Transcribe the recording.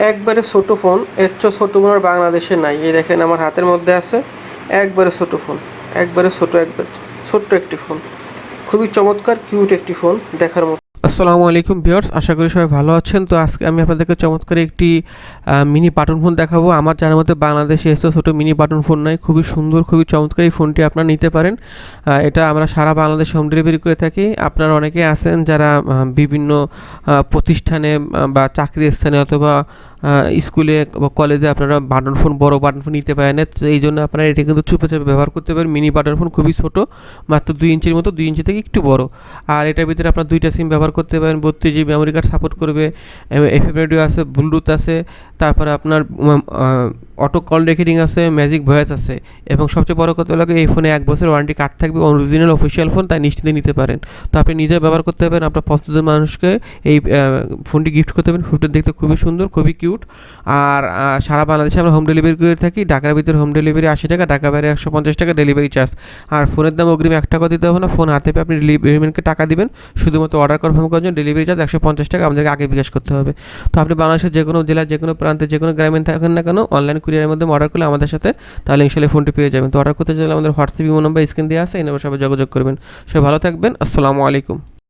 একবারে ছোটো ফোন, এর চেয়ে ছোটো ফোন আর বাংলাদেশে নাই। এই দেখেন আমার হাতের মধ্যে আছে, একবারে ছোটো ফোন, একবারে ছোটো, একবার ছোট্ট একটি ফোন। খুবই চমৎকার কিউট একটি ফোন, দেখার মতো। আসসালামু আলাইকুম ভিউয়ার্স, আশা করি সবাই ভালো আছেন। তো আজকে আমি আপনাদেরকে চমৎকার একটি মিনি বাটন ফোন দেখাবো। আমার জানার মতে বাংলাদেশে এসে ছোটো মিনি বাটন ফোন নয় খুবই সুন্দর, খুবই চমৎকার এই ফোনটি আপনারা নিতে পারেন। এটা আমরা সারা বাংলাদেশে হোম ডেলিভারি করে থাকি। আপনারা অনেকে আছেন যারা বিভিন্ন প্রতিষ্ঠানে বা চাকরির স্থানে অথবা স্কুলে বা কলেজে আপনারা বাটন ফোন, বড় বাটন ফোন নিতে পারেন। এই জন্য আপনারা এটা কিন্তু চুপে চাপে ব্যবহার করতে পারেন। মিনি বাটন ফোন খুবই ছোটো, মাত্র দুই ইঞ্চির মতো, দুই ইঞ্চি থেকে একটু বড়। আর এটার ভিতরে আপনার দুইটা সিম ব্যবহার করতে পারেন বত্রিশ জিবি মেমোরি কার্ড সাপোর্ট করবে এফএম রেডিও আছে, ব্লুটুথ আছে, তারপরে আপনার অটো কল রেকর্ডিং আছে ম্যাজিক ভয়েস আছে এবং সবচেয়ে বড় কথা হলো এই ফোনে এক বছর ওয়ারেন্টি কার্ড থাকবে অরিজিনাল অফিসিয়াল ফোন তাই নিশ্চিন্তে নিতে পারেন। তো আপনি নিজে ব্যবহার করতে পারেন, আপনার পছন্দের মানুষকে এই ফোনটি গিফট করতে পারেন। ফোনটা দেখতে খুবই সুন্দর, খুবই কিউট আর সারা বাংলাদেশে আমরা হোম ডেলিভারি করে থাকি, ঢাকার ভিতরে হোম ডেলিভারি আশি টাকা ঢাকা বাইরে একশো পঞ্চাশ টাকা ডেলিভারি চার্জ আর ফোনের দাম অগ্রিম এক টাকা দিতে হবে না ফোন হাতে পেয়ে আপনি ডেলিভারিম্যানকে টাকা দিবেন, শুধুমাত্র অর্ডার কনফার্ম করার জন্য ডেলিভারি চার্জ একশো পঞ্চাশ টাকা আমাদেরকে আগে বিকাশ করতে হবে। তো আপনি বাংলাদেশের যে কোনো জেলার যে কোনো প্রান্তে যে কোনো গ্রামে থাকেন না কেন অনলাইন কুরিয়ারের মধ্যে অর্ডার করলে আমাদের সাথে, তাহলে ইনশাল্লাহ ফোনটি পেয়ে যাবেন। তো অর্ডার করতে চাইলে আমাদের হোয়াটসঅ্যাপ ইমো নাম্বার স্ক্রিন দিয়ে আছে, এই নাম্বার সবাই যোগাযোগ করবেন। সবাই ভালো থাকবেন, আসসালামু আলাইকুম।